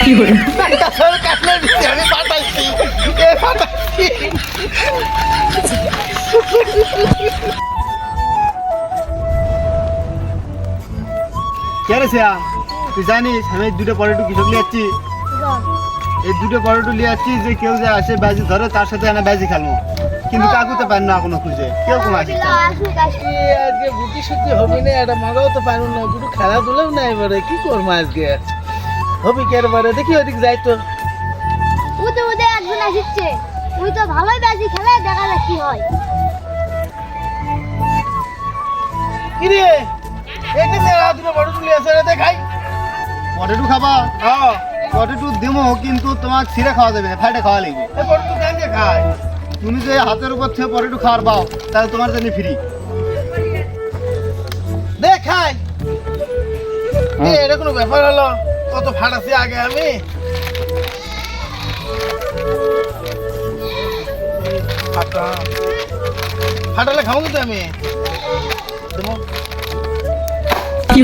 আমি কে রে তুই জানিস আমি এই দুটো পটেটো কৃষক নিয়ে যাচ্ছি এই দুটো পটেটো নিয়ে যাচ্ছি যে কেউ যে আসে ব্যাজি ধরে তার সাথে আমি ব্যাজি খেলব। কিন্তু কাকু তো পারেন না কোনো খুঁজে। কেউ আসুক এ আজকে গুটি সুটি হবি না এটা মাগাও তো পারব না। গুটু খেলাধুলাও নাই এবারে। কি করব আজকে? হবি কে এবারে দেখি ওদিক যাই তো। উদে উদে একজন আসছে। তুই তো ভালোই বাজি খেলে দেখা যাক কি হয়। কি রে এখানে দুটো বড় তুলি আছে রে দেখাই। পটেটো খাবা? হ্যাঁ। পটেটো দেবো কিন্তু তোমার ছিঁড়ে খাওয়া যাবে না ফাইটে খাওয়া লাগবে। এ বড় তুই কেন খাই তুমি যে হাতের উপর থেকে পটেটো খাওয়ার পাও তাহলে তোমার জন্য ফ্রি দেখাই। এ এটা কোনো ব্যাপার হলো? কত ফাটাছি আগে আমি? ফাটালে খাব তো আমি? কি